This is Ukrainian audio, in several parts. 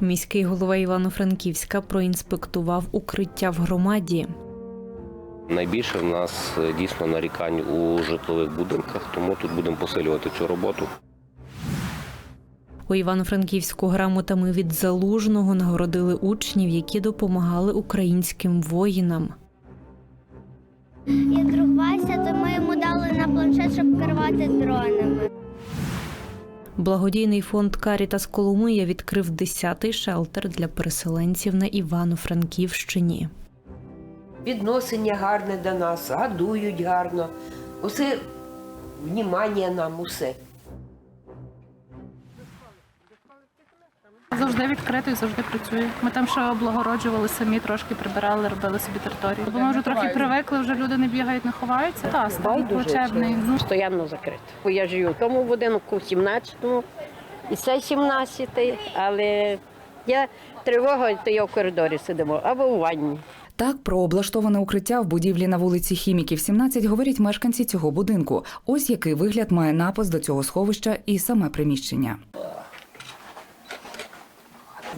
Міський голова Івано-Франківська проінспектував укриття в громаді. Найбільше в нас е, дійсно нарікань у житлових будинках, тому тут будемо посилювати цю роботу. У Івано-Франківську грамотами від залужного нагородили учнів, які допомагали українським воїнам. І друг Вася, то ми йому дали на планшет, щоб керувати дронами. Благодійний фонд Карітас Коломия відкрив 10-й шелтер для переселенців на Івано-Франківщині. відношення гарне до нас, гадують гарно. Усе внімання нам, усе. Завжди відкритий, завжди працює. Ми там ще облагороджували самі, трошки прибирали, робили собі територію. Бо ми вже трохи привикли, вже люди не бігають, не ховаються. Та стан плачебний. Ну Постоянно закрито. Бо я живу в тому будинку, в 17-му, і це 17-й, але я тривога, то я в коридорі сидимо або у ванні. Так, про облаштоване укриття в будівлі на вулиці Хіміків 17 говорять мешканці цього будинку. Ось який вигляд має напис до цього сховища і саме приміщення.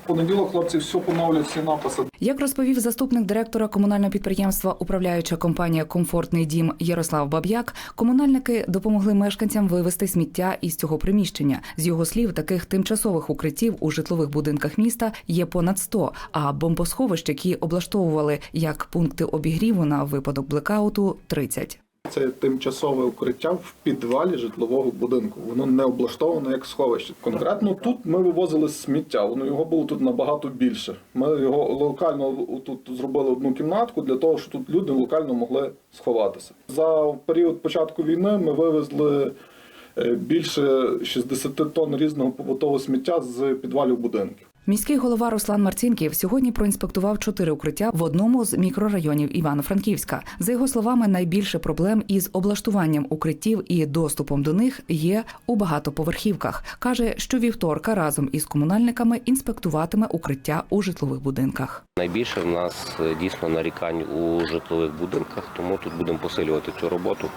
Понеділок хлопці все поновлять, всі написи. Як розповів заступник директора комунального підприємства управляюча компанія Комфортний дім Ярослав Баб'як, комунальники допомогли мешканцям вивезти сміття із цього приміщення. З його слів, таких тимчасових укриттів у житлових будинках міста є понад 100, а бомбосховищ, які облаштовували як пункти обігріву на випадок блекауту, 30. Це тимчасове укриття в підвалі житлового будинку. Воно не облаштоване як сховище. Конкретно тут ми вивозили сміття. Воно його було тут набагато більше. Ми його локально тут зробили одну кімнатку для того, щоб тут люди локально могли сховатися. За період початку війни ми вивезли е, більше 60 тонн різного побутового сміття з підвалів будинків. Міський голова Руслан Марцінків сьогодні проінспектував чотири укриття в одному з мікрорайонів Івано-Франківська. За його словами, найбільше проблем із облаштуванням укриттів і доступом до них є у багатоповерхівках. каже, що вівторка разом із комунальниками інспектуватиме укриття у житлових будинках. Найбільше в нас е, дійсно нарікань у житлових будинках, тому тут будемо посилювати цю роботу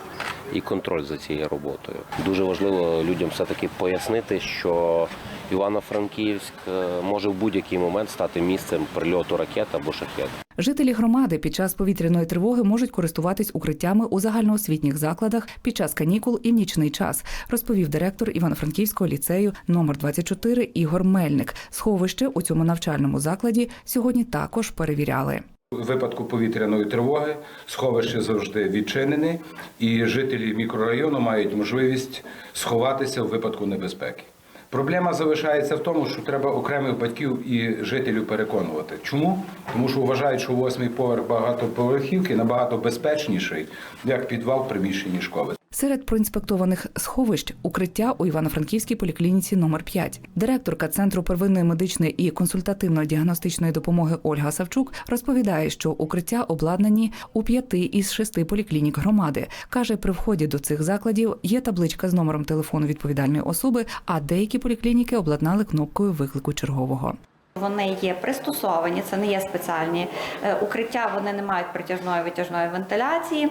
і контроль за цією роботою. Дуже важливо людям все-таки пояснити, що Івано-Франківськ е, може в будь-який момент стати місцем прильоту ракет або шахет. Жителі громади під час повітряної тривоги можуть користуватись укриттями у загальноосвітніх закладах під час канікул і в нічний час, розповів директор Івано-Франківського ліцею номер 24 Ігор Мельник. Сховище у цьому навчальному закладі сьогодні також перевіряли. У випадку повітряної тривоги сховище завжди відчинене, і жителі мікрорайону мають можливість сховатися в випадку небезпеки. Проблема залишається в тому, що треба окремих батьків і жителів переконувати. Чому? Тому що вважають, що восьмий поверх багатоповерхівки набагато безпечніший, як підвал приміщенні школи. Серед проінспектованих сховищ укриття у Івано-Франківській поліклініці номер 5 Директорка Центру первинної медичної і консультативно-діагностичної допомоги Ольга Савчук розповідає, що укриття обладнані у п'яти із шести поліклінік громади. Каже, при вході до цих закладів є табличка з номером телефону відповідальної особи, а деякі поліклініки обладнали кнопкою виклику чергового. Вони є пристосовані, це не є спеціальні е, укриття. Вони не мають притяжної витяжної вентиляції.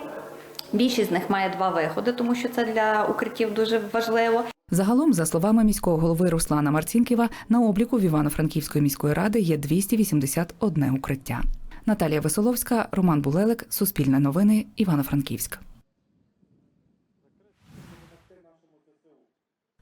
Більшість з них має два виходи, тому що це для укриттів дуже важливо. Загалом, за словами міського голови Руслана Марцінківа, на обліку в Івано-Франківської міської ради є 281 укриття. Наталія Весоловська, Роман Булелик, Суспільне новини, Івано-Франківськ.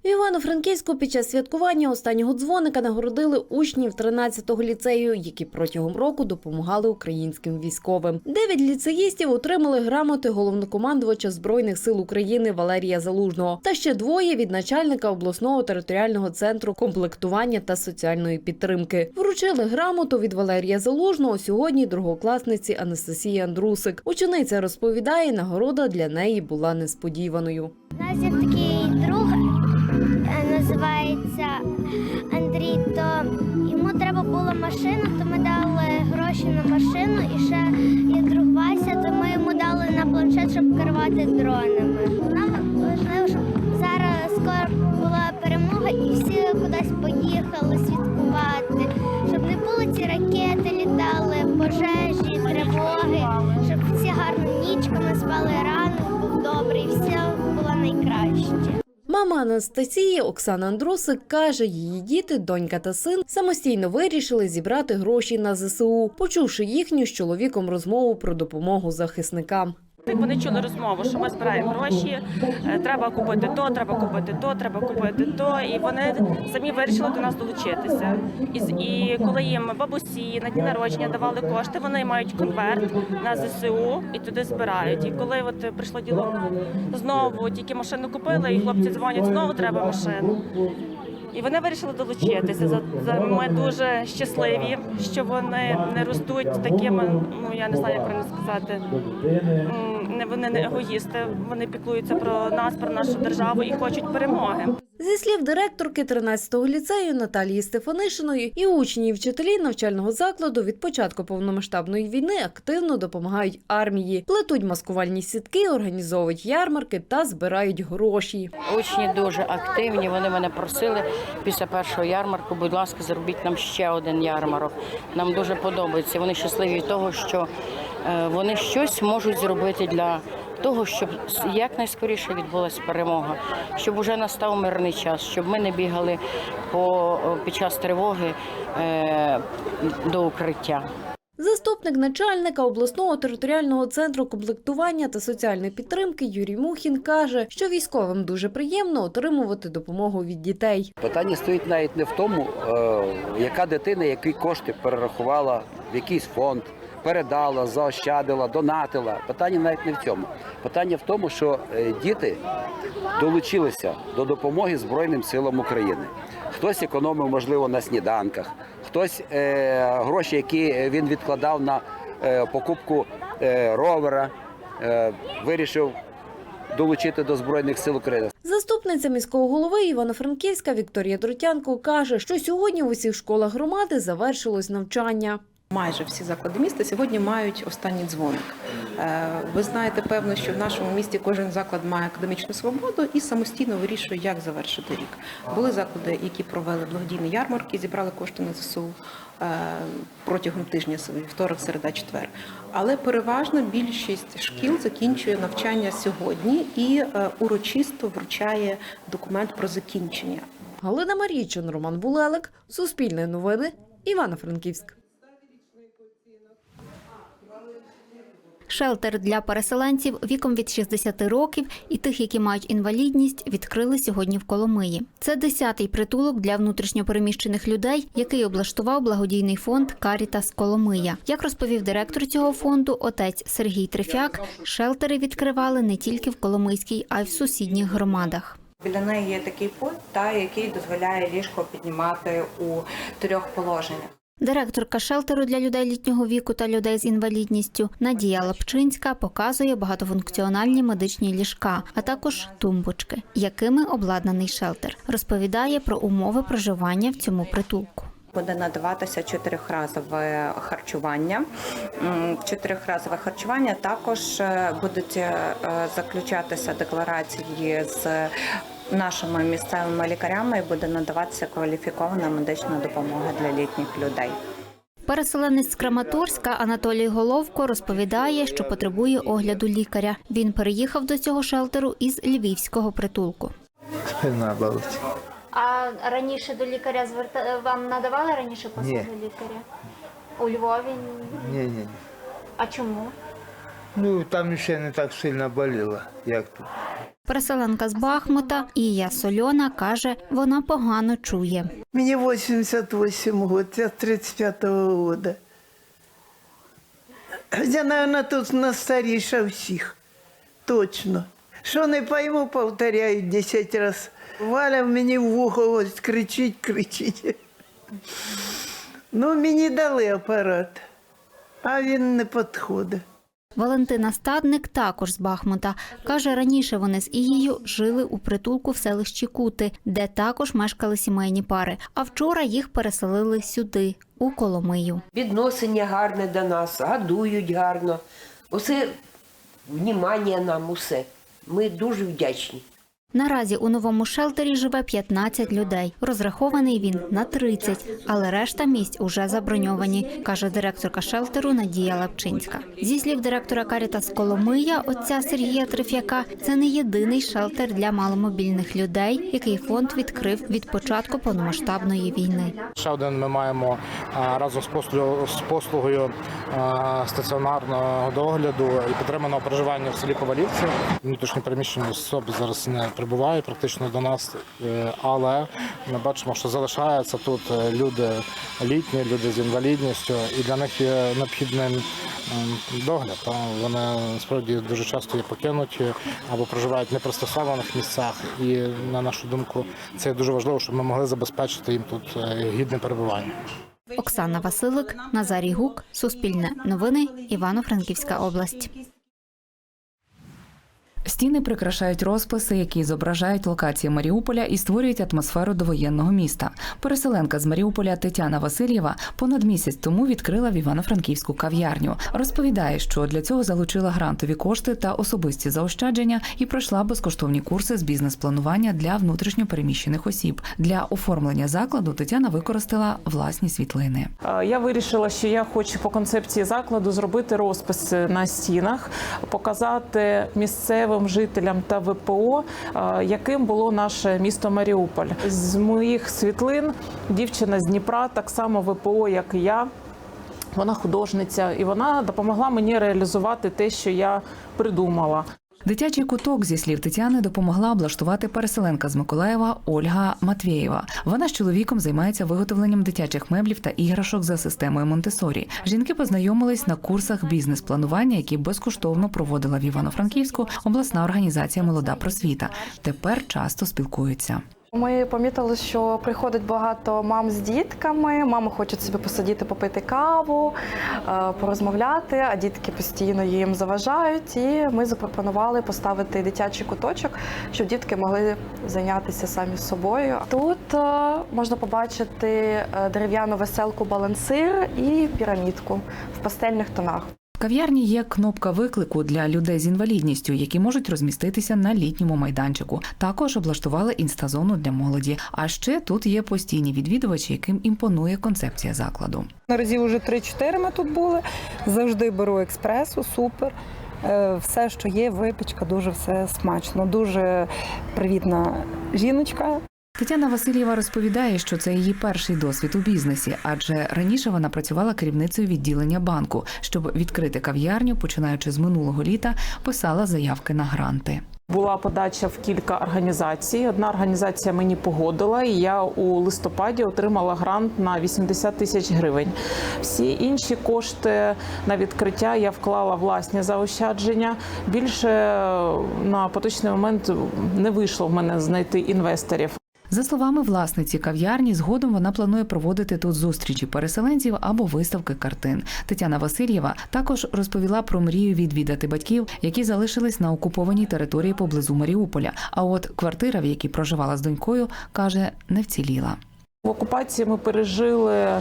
Івано-Франківську під час святкування останнього дзвоника нагородили учнів 13-го ліцею, які протягом року допомагали українським військовим. Дев'ять ліцеїстів отримали грамоти головнокомандувача збройних сил України Валерія Залужного та ще двоє від начальника обласного територіального центру комплектування та соціальної підтримки. Вручили грамоту від Валерія Залужного сьогодні другокласниці Анастасії Андрусик. Учениця розповідає, нагорода для неї була несподіваною. У нас є такий друг, називається Андрій, то йому треба була машина, то ми дали гроші на машину і ще є друг то ми йому дали на планшет, щоб керувати дронами. Анастасії Оксана Андросик каже, її діти, донька та син самостійно вирішили зібрати гроші на ЗСУ, почувши їхню з чоловіком розмову про допомогу захисникам. Вони чули розмову, що ми збираємо гроші, е, треба купити то, треба купити то, треба купити то. І вони самі вирішили до нас долучитися. І, і коли їм бабусі на дні народження давали кошти, вони мають конверт на ЗСУ і туди збирають. І коли от прийшло діло знову, тільки машину купили, і хлопці дзвонять, знову треба машину. І вони вирішили долучитися. За, за ми дуже щасливі, що вони не ростуть такими. Ну я не знаю, як правильно сказати. Не вони не егоїсти. Вони піклуються про нас, про нашу державу і хочуть перемоги. Зі слів директорки 13-го ліцею Наталії Стефанишиної, і учні, і вчителі навчального закладу від початку повномасштабної війни активно допомагають армії, плетуть маскувальні сітки, організовують ярмарки та збирають гроші. Учні дуже активні. Вони мене просили після першого ярмарку, будь ласка, зробіть нам ще один ярмарок. Нам дуже подобається. Вони щасливі від того, що е, вони щось можуть зробити для того, щоб якнайскоріше відбулася перемога, щоб уже настав мирний час, щоб ми не бігали по під час тривоги е, до укриття. Заступник начальника обласного територіального центру комплектування та соціальної підтримки Юрій Мухін каже, що військовим дуже приємно отримувати допомогу від дітей. Питання стоїть навіть не в тому, е, яка дитина які кошти перерахувала в якийсь фонд, передала, заощадила, донатила. Питання навіть не в цьому. Питання в тому, що е, діти долучилися до допомоги Збройним силам України. Хтось економив, можливо, на сніданках, хтось е, гроші, які він відкладав на е, покупку е, ровера, е, вирішив долучити до Збройних сил України. Заступниця міського голови Івано-Франківська Вікторія Дротянко каже, що сьогодні в усіх школах громади завершилось навчання. Майже всі заклади міста сьогодні мають останній дзвоник. Е, Ви знаєте, певно, що в нашому місті кожен заклад має академічну свободу і самостійно вирішує, як завершити рік. Були заклади, які провели благодійні ярмарки, зібрали кошти на ЗСУ е, протягом тижня, вівторок, середа, четвер. Але переважно більшість шкіл закінчує навчання сьогодні і е, урочисто вручає документ про закінчення. Галина Марійчин, Роман Булелик, Суспільне новини, Івано-Франківськ. Шелтер для переселенців віком від 60 років і тих, які мають інвалідність, відкрили сьогодні в Коломиї. Це 10-й притулок для внутрішньопереміщених людей, який облаштував благодійний фонд Карітас Коломия. Як розповів директор цього фонду, отець Сергій Трефяк, шелтери відкривали не тільки в Коломийській, а й в сусідніх громадах. Біля неї є такий пульт, та який дозволяє ліжко піднімати у трьох положеннях. Директорка шелтеру для людей літнього віку та людей з інвалідністю Надія Лапчинська показує багатофункціональні медичні ліжка, а також тумбочки, якими обладнаний шелтер. Розповідає про умови проживання в цьому притулку. Буде надаватися чотирьохразове харчування. Чотирьохразове харчування також е, будуть е, заключатися декларації з нашими місцевими лікарями і буде надаватися кваліфікована медична допомога для літніх людей. Переселенець з Краматорська Анатолій Головко розповідає, що потребує огляду лікаря. Він переїхав до цього шелтеру із львівського притулку. Спина болить. А раніше до лікаря зверта... вам надавали раніше послуги Ні. лікаря? У Львові? Ні, ні, ні. А чому? Ну там ще не так сильно боліло, як тут. Переселенка з Бахмута Ія Сольона каже, вона погано чує. Мені 88 год, я 35-го года. Я, наверное, тут настаріша всіх. Точно. Що не пойму, повторяю 10 раз. Валя мені в вухо ось кричить, кричить. Ну, мені дали апарат, а він не підходить. Валентина Стадник також з Бахмута. Каже, раніше вони з Ією жили у притулку в селищі Кути, де також мешкали сімейні пари. А вчора їх переселили сюди, у Коломию. Відношення гарне до нас, гадують гарно. Усе внімання нам, усе. Ми дуже вдячні. Наразі у новому шелтері живе 15 людей. Розрахований він на 30, але решта місць уже заброньовані, каже директорка шелтеру Надія Лапчинська. Зі слів директора Карітас Коломия, отця Сергія Триф'яка, це не єдиний шелтер для маломобільних людей, який фонд відкрив від початку повномасштабної війни. Ще один ми маємо разом з послугою, стаціонарного догляду і підтриманого проживання в селі Ковалівці. Внутрішньо переміщені особи зараз не прибувають практично до нас, е, але ми бачимо, що залишаються тут е, люди літні, люди з інвалідністю, і для них є необхідним ем, догляд. Вони справді дуже часто є покинуті або проживають в непристосованих місцях. І на нашу думку, це дуже важливо, щоб ми могли забезпечити їм тут е, гідне перебування. Оксана Василик, Назарій Гук, Суспільне новини, Івано-Франківська область. Стіни прикрашають розписи, які зображають локації Маріуполя і створюють атмосферу довоєнного міста. Переселенка з Маріуполя Тетяна Васильєва понад місяць тому відкрила в Івано-Франківську кав'ярню. Розповідає, що для цього залучила грантові кошти та особисті заощадження і пройшла безкоштовні курси з бізнес-планування для внутрішньопереміщених осіб. Для оформлення закладу Тетяна використала власні світлини. Я вирішила, що я хочу по концепції закладу зробити розписи на стінах, показати місцевим жителям та ВПО, е, яким було наше місто Маріуполь. З моїх світлин дівчина з Дніпра, так само ВПО, як і я. Вона художниця, і вона допомогла мені реалізувати те, що я придумала. Дитячий куток, зі слів Тетяни, допомогла облаштувати переселенка з Миколаєва Ольга Матвєєва. Вона з чоловіком займається виготовленням дитячих меблів та іграшок за системою Монтесорі. Жінки познайомились на курсах бізнес-планування, які безкоштовно проводила в Івано-Франківську обласна організація Молода просвіта. Тепер часто спілкуються. Ми помітили, що приходить багато мам з дітками. Мами хочуть собі посидіти, попити каву, е, порозмовляти, а дітки постійно їм заважають. І ми запропонували поставити дитячий куточок, щоб дітки могли зайнятися самі собою. Тут е, можна побачити е, дерев'яну веселку балансир і пірамідку в пастельних тонах. Кав'ярні є кнопка виклику для людей з інвалідністю, які можуть розміститися на літньому майданчику. Також облаштували інстазону для молоді. А ще тут є постійні відвідувачі, яким імпонує концепція закладу. Разів уже 3-4 ми тут були. Завжди беру експресу, супер. Е, Все, що є, випічка, дуже все смачно, дуже привітна жіночка. Тетяна Васильєва розповідає, що це її перший досвід у бізнесі, адже раніше вона працювала керівницею відділення банку. Щоб відкрити кав'ярню, починаючи з минулого літа, писала заявки на гранти. Була подача в кілька організацій. Одна організація мені погодила, і я у листопаді отримала грант на 80 тисяч гривень. Всі інші кошти на відкриття я вклала власні заощадження. Більше на поточний момент не вийшло в мене знайти інвесторів. За словами власниці кав'ярні, згодом вона планує проводити тут зустрічі переселенців або виставки картин. Тетяна Васильєва також розповіла про мрію відвідати батьків, які залишились на окупованій території поблизу Маріуполя. А от квартира, в якій проживала з донькою, каже, не вціліла. В окупації ми пережили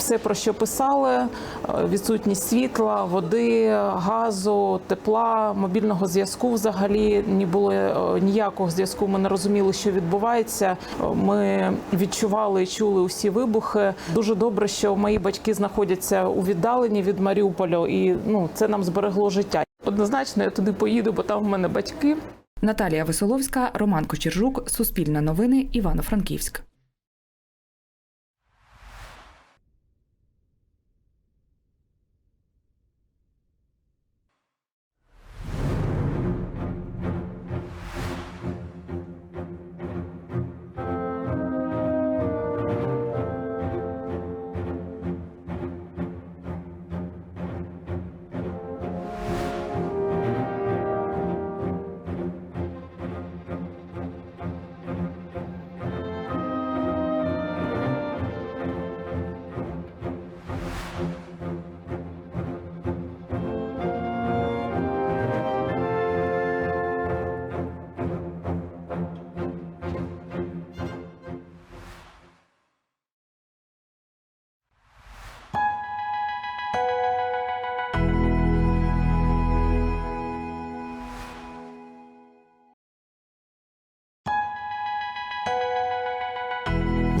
все, про що писали: е, відсутність світла, води, газу, тепла, мобільного зв'язку. Взагалі не було е, ніякого зв'язку. Ми не розуміли, що відбувається. Е, Ми відчували і чули усі вибухи. Дуже добре, що мої батьки знаходяться у віддаленні від Маріуполя, і ну це нам зберегло життя. Однозначно, я туди поїду, бо там в мене батьки. Наталія Висоловська, Роман Кочержук, Суспільне новини, Івано-Франківськ.